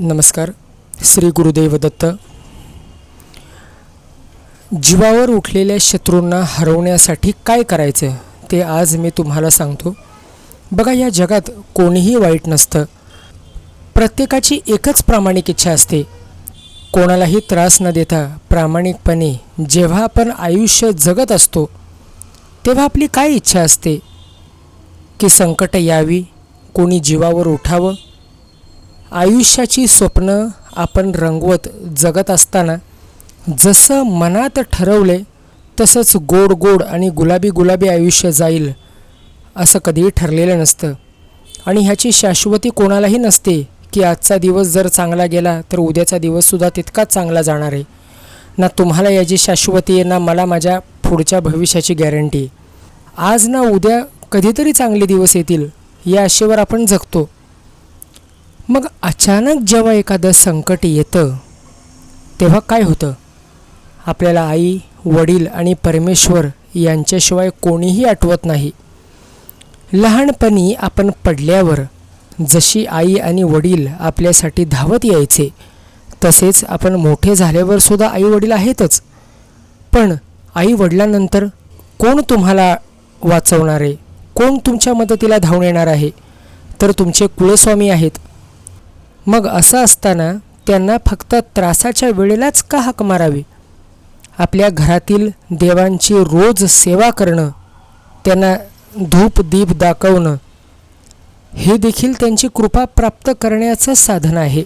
नमस्कार. श्री गुरुदेव दत्त. जीवावर उठलेल्या शत्रूंना हरवण्यासाठी काय करायचं ते आज मी तुम्हाला सांगतो. बघा या जगात कोणीही वाईट नसतं. प्रत्येकाची एकच प्रामाणिक इच्छा असते. कोणालाही त्रास न देता प्रामाणिकपणे जेव्हा आपण आयुष्य जगत असतो तेव्हा आपली काय इच्छा असते? की संकट यावी कोणी जीवावर उठावं आयुष्याची स्वप्न आपण रंगवत जगत असताना जसं मनात ठरवले तसंच गोड गोड आणि गुलाबी गुलाबी आयुष्य जाईल असं कधीही ठरलेलं नसतं. आणि ह्याची शाश्वती कोणालाही नसते की आजचा दिवस जर चांगला गेला तर उद्याचा दिवससुद्धा तितकाच चांगला जाणार आहे. ना तुम्हाला याची शाश्वती आहे ना मला माझ्या पुढच्या भविष्याची गॅरंटी. आहे आज ना उद्या कधीतरी चांगले दिवस येतील या आशेवर आपण जगतो. मग अचानक जेव्हा एखादं संकट येतं तेव्हा काय होतं? आपल्याला आई वडील आणि परमेश्वर यांच्याशिवाय कोणीही आठवत नाही. लहानपणी आपण पडल्यावर जशी आई आणि वडील आपल्यासाठी धावत यायचे तसेच आपण मोठे झाल्यावर सुद्धा आई वडील आहेतच. पण आई वडिलांनंतर कोण तुम्हाला वाचवणार? आहे कोण तुमच्या मदतीला धावून येणार आहे? तर तुमचे कुलस्वामी आहेत. मग असं असताना त्यांना फक्त त्रासाच्या वेळेलाच का हाक मारावी? आपल्या घरातील देवांची रोज सेवा करणं त्यांना धूप दीप दाखवणं हे देखील त्यांची कृपा प्राप्त करण्याचं साधन आहे.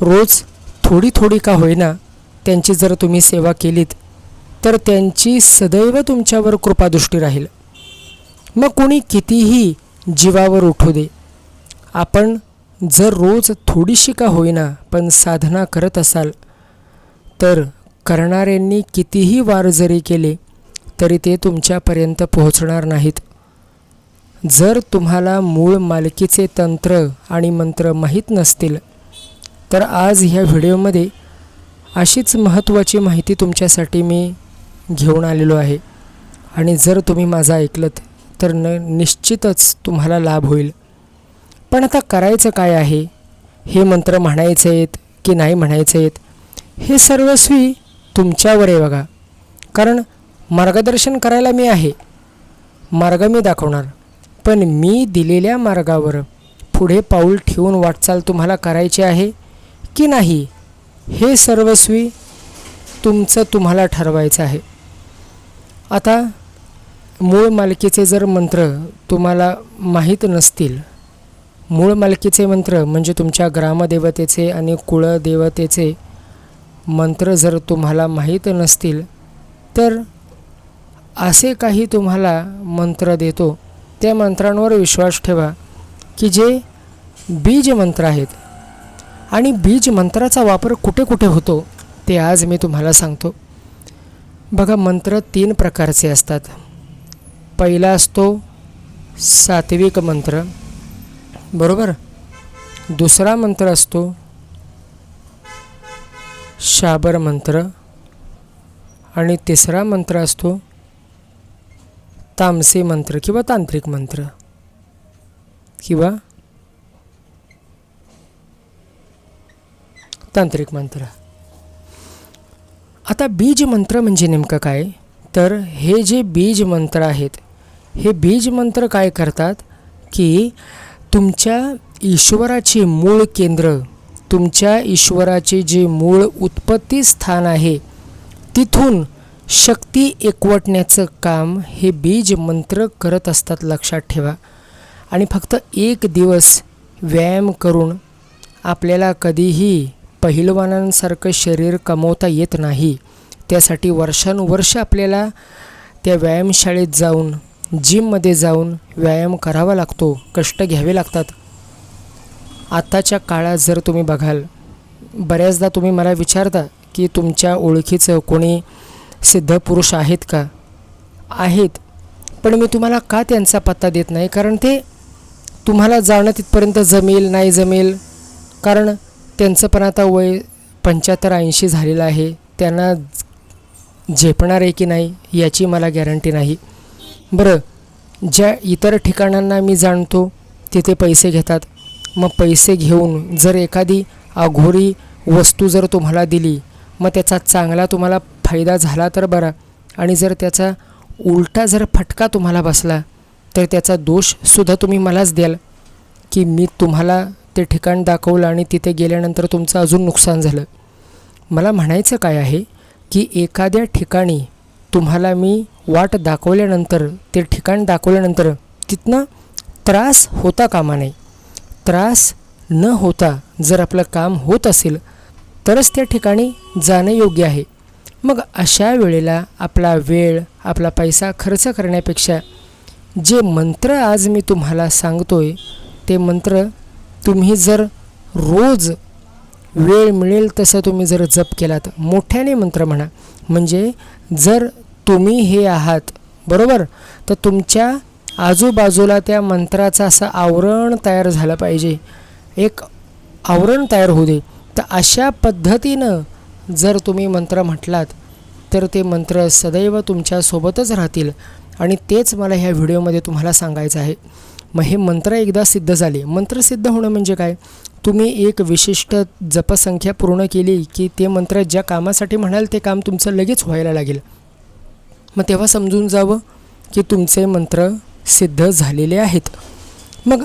रोज थोडी थोडी का होईना त्यांची जर तुम्ही सेवा केलीत तर त्यांची सदैव तुमच्यावर कृपादृष्टी राहील. मग कोणी कितीही जीवावर उठू दे आपण जर रोज थोडीशी का होईना पण साधना करत असाल तर करणाऱ्यांनी कितीही वार जरी केले तरी ते तुमच्यापर्यंत पोहोचणार नाहीत. जर तुम्हाला मूळ मालकीचे तंत्र आणि मंत्र माहीत नसतील तर आज ह्या व्हिडिओमध्ये अशीच महत्त्वाची माहिती तुमच्यासाठी मी घेऊन आलेलो आहे. आणि जर तुम्ही माझं ऐकलत तर न निश्चितच तुम्हाला लाभ होईल. पण आता करायचं काय आहे? हे मंत्र म्हणायचे आहेत की नाही म्हणायचे आहेत हे सर्वस्वी तुमच्यावर आहे बघा. कारण मार्गदर्शन करायला मी आहे. मार्ग मी दाखवणार. पण मी दिलेल्या मार्गावर पुढे पाऊल ठेवून वाटचाल तुम्हाला करायची आहे की नाही? हे सर्वस्वी तुमचं तुम्हाला ठरवायचं आहे. आता मूळ मालकीचे जर मंत्र तुम्हाला माहीत नसतील मूळ मालकीचे मंत्र म्हणजे तुमच्या ग्रामदेवतेचे आणि कुळदेवतेचे मंत्र जर तुम्हाला माहीत नसतील तर असे काही तुम्हाला मंत्र देतो. त्या मंत्रांवर विश्वास ठेवा की जे बीज मंत्र आहेत. आणि बीज मंत्राचा वापर कुठे कुठे होतो ते आज मी तुम्हाला सांगतो. बघा मंत्र तीन प्रकारचे असतात. पहिला असतो सात्विक मंत्र. बरोबर? दुसरा मंत्र असतो शाबर मंत्र. आणि तिसरा मंत्र असतो तामसी मंत्र किंवा तांत्रिक मंत्र. किंवा तांत्रिक मंत्र. आता बीज मंत्र म्हणजे नेमकं काय? तर हे जे बीज मंत्र आहेत हे बीज मंत्र काय करतात? की तुमच्या ईश्वराचे मूळ केंद्र तुमच्या ईश्वराचे जे मूळ उत्पत्ती स्थान आहे तिथून शक्ती एकवटण्याचं काम हे बीज मंत्र करत असतात लक्षात ठेवा. आणि फक्त एक दिवस व्यायाम करून आपल्याला कधीही पहिलवानांसारखं शरीर कमवता येत नाही. त्यासाठी वर्षानुवर्ष आपल्याला त्या व्यायामशाळेत जाऊन जिममध्ये जाऊन व्यायाम करावा लागतो कष्ट घ्यावे लागतात. आत्ताच्या काळात जर तुम्ही बघाल बऱ्याचदा तुम्ही मला विचारता की तुमच्या ओळखीचं कोणी सिद्ध पुरुष आहेत का? आहेत. पण मी तुम्हाला का त्यांचा पत्ता देत नाही? कारण ते तुम्हाला जाणं तिथपर्यंत जमेल नाही जमेल. कारण त्यांचं पण आता वय पंच्याहत्तर ऐंशी झालेलं आहे. त्यांना झेपणार आहे की नाही याची मला गॅरंटी नाही. बरं ज्या इतर ठिकाणांना मी जाणतो तिथे पैसे घेतात. मग पैसे घेऊन जर एखादी अघोरी वस्तू जर तुम्हाला दिली मग त्याचा चांगला तुम्हाला फायदा झाला तर बरा. आणि जर त्याचा उलटा जर फटका तुम्हाला बसला तर त्याचा दोषसुद्धा तुम्ही मलाच द्याल. की मी तुम्हाला ते ठिकाण दाखवलं आणि तिथे गेल्यानंतर तुमचं अजून नुकसान झालं. मला म्हणायचं काय आहे की एखाद्या ठिकाणी तुम्हाला मी वाट दाखवल्यानंतर ते ठिकाण दाखवल्यानंतर तिथनं त्रास होता कामा नाही त्रास न होता जर आपलं काम होत असेल तरच त्या ठिकाणी जाणं योग्य आहे. मग अशा वेळेला आपला वेळ आपला पैसा खर्च करण्यापेक्षा जे मंत्र आज मी तुम्हाला सांगतो आहे ते मंत्र तुम्ही जर रोज वेळ मिळेल तसं तुम्ही जर जप केलात मोठ्याने मंत्र म्हणा. म्हणजे जर तुम्ही हे आहात. बरोबर? तर तुमच्या आजूबाजूला त्या मंत्राचं असं आवरण तयार झालं पाहिजे. एक आवरण तयार होऊ दे. तर अशा पद्धतीनं जर तुम्ही मंत्र म्हटलात तर ते मंत्र सदैव तुमच्यासोबतच राहतील. आणि तेच मला ह्या व्हिडिओमध्ये तुम्हाला सांगायचं आहे. मग हे मंत्र एकदा सिद्ध झाले. मंत्र सिद्ध होणं म्हणजे काय? तुम्ही एक विशिष्ट जपसंख्या पूर्ण केली की ते मंत्र ज्या कामासाठी म्हणाल ते काम तुमचं लगेच व्हायला लागेल. मग तेव्हा समजून जावं की तुमचे मंत्र सिद्ध झालेले आहेत. मग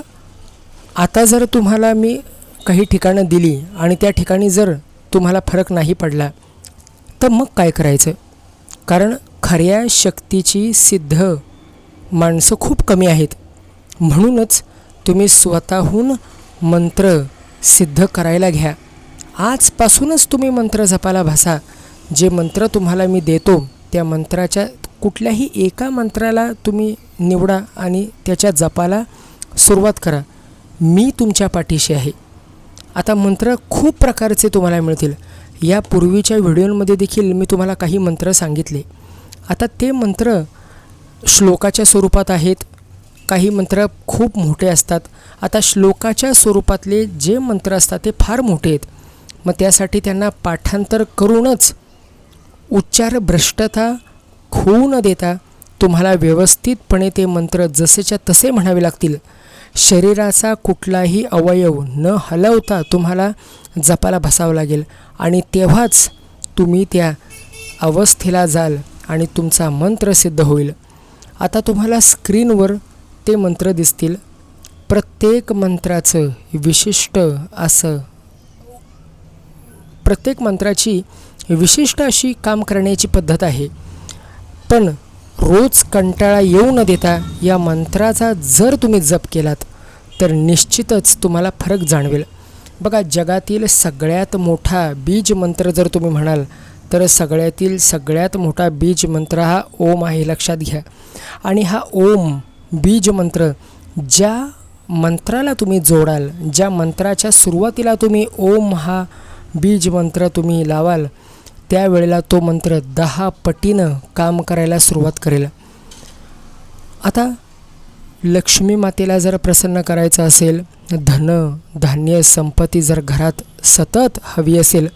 आता जर तुम्हाला मी काही ठिकाणं दिली आणि त्या ठिकाणी जर तुम्हाला फरक नाही पडला तर मग काय करायचं? कारण खऱ्या शक्तीची सिद्ध माणसं खूप कमी आहेत. म्हणूनच तुम्ही स्वतःहून मंत्र सिद्ध करायला घ्या. आजपासूनच तुम्ही मंत्र जपायला भासा. जे मंत्र तुम्हाला मी देतो त्या मंत्राच्या कुठल्याही एका मंत्राला तुम्ही निवडा आणि त्याच्या जपाला सुरुवात करा. मी तुमच्या पाठीशी आहे. आता मंत्र खूप प्रकारचे तुम्हाला मिळतील. या पूर्वीच्या व्हिडिओमध्ये देखील मी तुम्हाला काही मंत्र सांगितले. आता ते मंत्र श्लोकाच्या स्वरूपात आहेत. काही मंत्र खूप मोठे असतात. आता श्लोकाच्या स्वरूपातले जे मंत्र असतात ते फार मोठे आहेत. मग त्यासाठी त्यांना पाठांतर करूनच उच्चार भ्रष्टता होऊ न देता तुम्हाला व्यवस्थितपणे ते मंत्र जसेच्या तसे म्हणावे लागतील. शरीराचा कुठलाही अवयव न हलवता तुम्हाला जपाला बसावं लागेल आणि तेव्हाच तुम्ही त्या अवस्थेला जाल आणि तुमचा मंत्र सिद्ध होईल. आता तुम्हाला स्क्रीनवर ते मंत्र दिसतील. प्रत्येक मंत्राचं विशिष्ट असं प्रत्येक मंत्राची विशिष्ट अशी काम करण्याची पद्धत आहे. पण रोज कंटाळा येऊ न देता या मंत्राचा जर तुम्ही जप केलात तर निश्चितच तुम्हाला फरक जाणवेल. बघा जगातील सगळ्यात मोठा बीज मंत्र जर तुम्ही म्हणाल तर सगळ्यातील सगळ्यात मोठा बीज मंत्र हा ओम आहे लक्षात घ्या. आणि हा ओम बीज मंत्र ज्या मंत्राला तुम्ही जोडाल ज्या मंत्राच्या सुरुवातीला तुम्ही ओम हा बीज मंत्र तुम्ही लावाल त्यावेळेला तो मंत्र दहा पटीनं काम करायला सुरुवात करेल. आता लक्ष्मी मातेला जर प्रसन्न करायचं असेल धन धान्य संपत्ती जर घरात सतत हवी असेल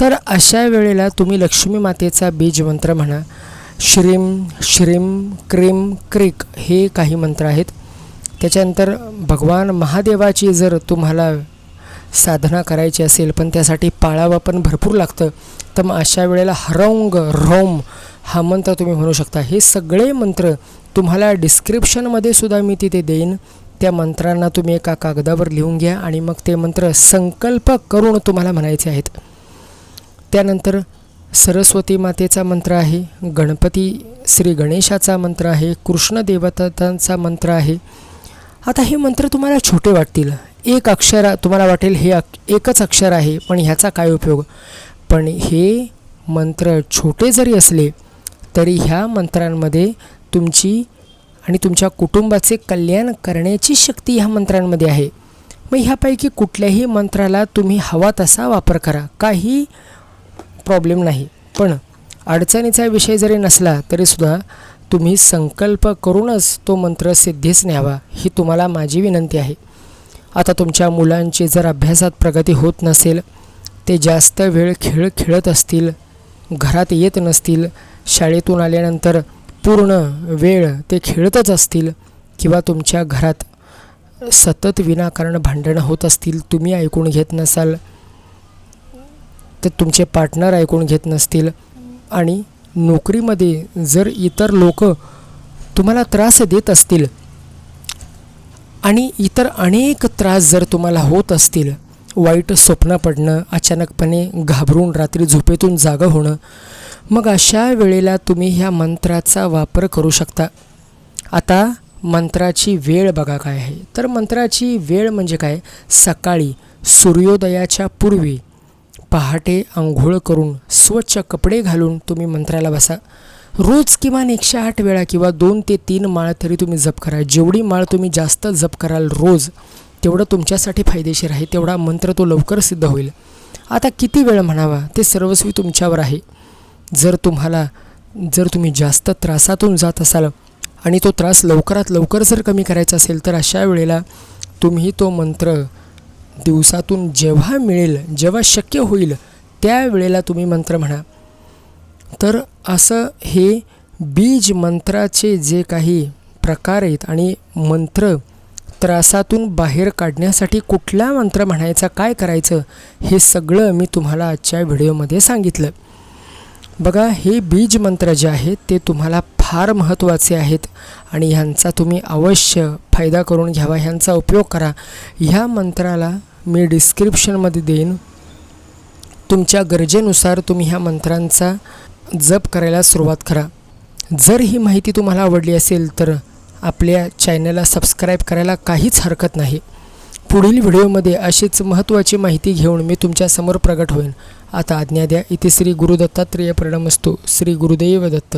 तर अशा वेळेला तुम्ही लक्ष्मी मातेचा बीज मंत्र म्हणा. श्रीम श्रीम क्रीम क्रिक हे काही मंत्र आहेत. त्याच्यानंतर भगवान महादेवाची जर तुम्हाला साधना करायची असेल पण त्यासाठी पाळावं पण भरपूर लागतं. तर मग अशा वेळेला हरंग रोम हा मंत्र तुम्ही म्हणू शकता. हे सगळे मंत्र तुम्हाला डिस्क्रिप्शनमध्ये सुद्धा मी तिथे देईन. त्या मंत्रांना तुम्ही एका कागदावर लिहून घ्या आणि मग ते मंत्र संकल्प करून तुम्हाला म्हणायचे आहेत. त्यानंतर सरस्वती मातेचा मंत्र आहे गणपती श्री गणेशाचा मंत्र आहे कृष्ण देवतांचा मंत्र आहे. आता हे मंत्र तुम्हाला छोटे वाटतील. एक अक्षर तुम्हाला वाटेल हे अक एकच अक्षर आहे पण ह्याचा काय उपयोग? पण हे मंत्र छोटे जरी असले तरी ह्या मंत्रांमध्ये तुमची आणि तुमच्या कुटुंबाचे कल्याण करण्याची शक्ती ह्या मंत्रांमध्ये आहे. मग ह्यापैकी कुठल्याही मंत्राला तुम्ही हवा तसा वापर करा काही प्रॉब्लेम नाही. पण अडचणीचा विषय जरी नसला तरीसुद्धा तुम्ही संकल्प करूनच तो मंत्र सिद्धीच न्यावा ही तुम्हाला माझी विनंती आहे. आता तुमच्या मुलांची जर अभ्यासात प्रगती होत नसेल ते जास्त वेळ खेळ खेळत असतील घरात येत नसतील शाळेतून आल्यानंतर पूर्ण वेळ ते खेळतच असतील किंवा तुमच्या घरात सतत विनाकारण भांडणं होत असतील तुम्ही ऐकून घेत नसाल तर तुमचे पार्टनर ऐकून घेत नसतील आणि नोकरीमध्ये जर इतर लोक तुम्हाला त्रास देत असतील आणि इतर अनेक त्रास जर तुम्हाला होत असतील वाईट स्वप्न पडणं अचानकपणे घाबरून रात्री झोपेतून जागं होणं मग अशा वेळेला तुम्ही ह्या मंत्राचा वापर करू शकता. आता मंत्राची वेळ बघा काय आहे. तर मंत्राची वेळ म्हणजे काय? सकाळी सूर्योदयाच्या पूर्वी पहाटे आंघोळ करून स्वच्छ कपडे घालून तुम्ही मंत्राला बसा. रोज किमान एकशे आठ वेळा किंवा दोन ते तीन माळ तरी तुम्ही जप करा. जेवढी माळ तुम्ही जास्त जप कराल रोज तेवढं तुमच्यासाठी फायदेशीर आहे तेवढा मंत्र तो लवकर सिद्ध होईल. आता किती वेळ म्हणावा ते सर्वस्वी तुमच्यावर आहे. जर तुम्हाला जर तुम्ही जास्त त्रासातून जात असाल आणि तो त्रास लवकरात लवकर जर कमी करायचा असेल तर अशा वेळेला तुम्ही तो मंत्र दिवसातून जेव्हा मिळेल जेव्हा शक्य होईल त्या वेळेला तुम्ही मंत्र म्हणा. तर असं हे बीज मंत्राचे जे काही प्रकार आहेत आणि मंत्र त्रासातून बाहेर काढण्यासाठी कुठला मंत्र म्हणायचा काय करायचं हे सगळं मी तुम्हाला आजच्या व्हिडिओमध्ये सांगितलं. बघा हे बीज मंत्र जे आहेत ते तुम्हाला फार महत्त्वाचे आहेत आणि ह्यांचा तुम्ही अवश्य फायदा करून घ्यावा ह्यांचा उपयोग करा. ह्या मंत्राला मी डिस्क्रिप्शनमध्ये देईन. तुमच्या गरजेनुसार तुम्ही ह्या मंत्रांचा जप करायला सुरुवात करा. जर ही माहिती तुम्हाला आवडली असेल तर आपल्या चॅनलला सबस्क्राईब करायला काहीच हरकत नाही. पुढील व्हिडिओमध्ये अशीच महत्त्वाची माहिती घेऊन मी तुमच्यासमोर प्रगट होईन. आता आज्ञा द्या. इथे श्री गुरुदत्तात्रेय प्रणमस्तू. श्री गुरुदेव दत्त.